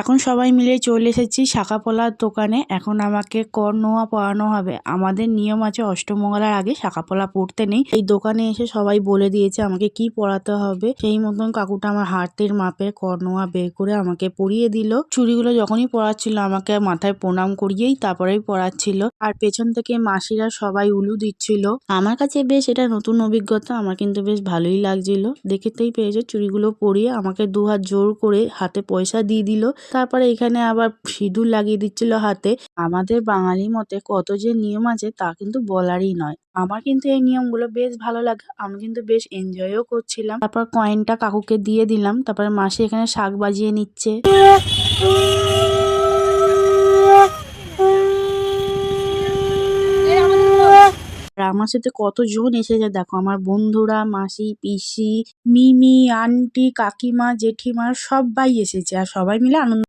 এখন সবাই মিলে চলে এসেছি শাঁখাপোলার দোকানে। এখন আমাকে কর নোয়া পড়ানো হবে। আমাদের নিয়ম আছে অষ্টমঙ্গলার আগে শাঁখাপোলা পড়তে নেই। এই দোকানে এসে সবাই বলে দিয়েছে আমাকে কি পড়াতে হবে। সেই মতন কাকুটা আমার হাতের মাপের কর নোয়া বের করে আমাকে পরিয়ে দিল। চুড়িগুলো যখনই পড়াচ্ছিল আমাকে মাথায় প্রণাম করিয়েই তারপরেই পড়াচ্ছিল। আর পেছন থেকে মাসিরা সবাই উলু দিচ্ছিল। আমার কাছে বেশ এটা নতুন অভিজ্ঞতা, আমার কিন্তু বেশ ভালোই লাগছিল। দেখেতেই পেয়েছ, চুড়িগুলো পরিয়ে আমাকে দু হাত জোর করে হাতে পয়সা দিয়ে দিল। তারপরে এখানে আবার সিঁদুর লাগিয়ে দিচ্ছিল হাতে। আমাদের বাঙালি মতে কত যে নিয়ম আছে তা কিন্তু বলারই নয়। আমার কিন্তু এই নিয়মগুলো বেশ ভালো লাগে। আমি কিন্তু বেশ এনজয়ও করছিলাম। তারপর কয়েনটা কাকুকে দিয়ে দিলাম। তারপরে মাসি এখানে শাক বাজিয়ে নিচ্ছে আর আমার সাথে কতজন এসেছে দেখো আমার বন্ধুরা, মাসি, পিসি, মিমি, আন্টি, কাকিমা, জেঠিমা, সবাই এসেছে আর সবাই মিলে আনন্দ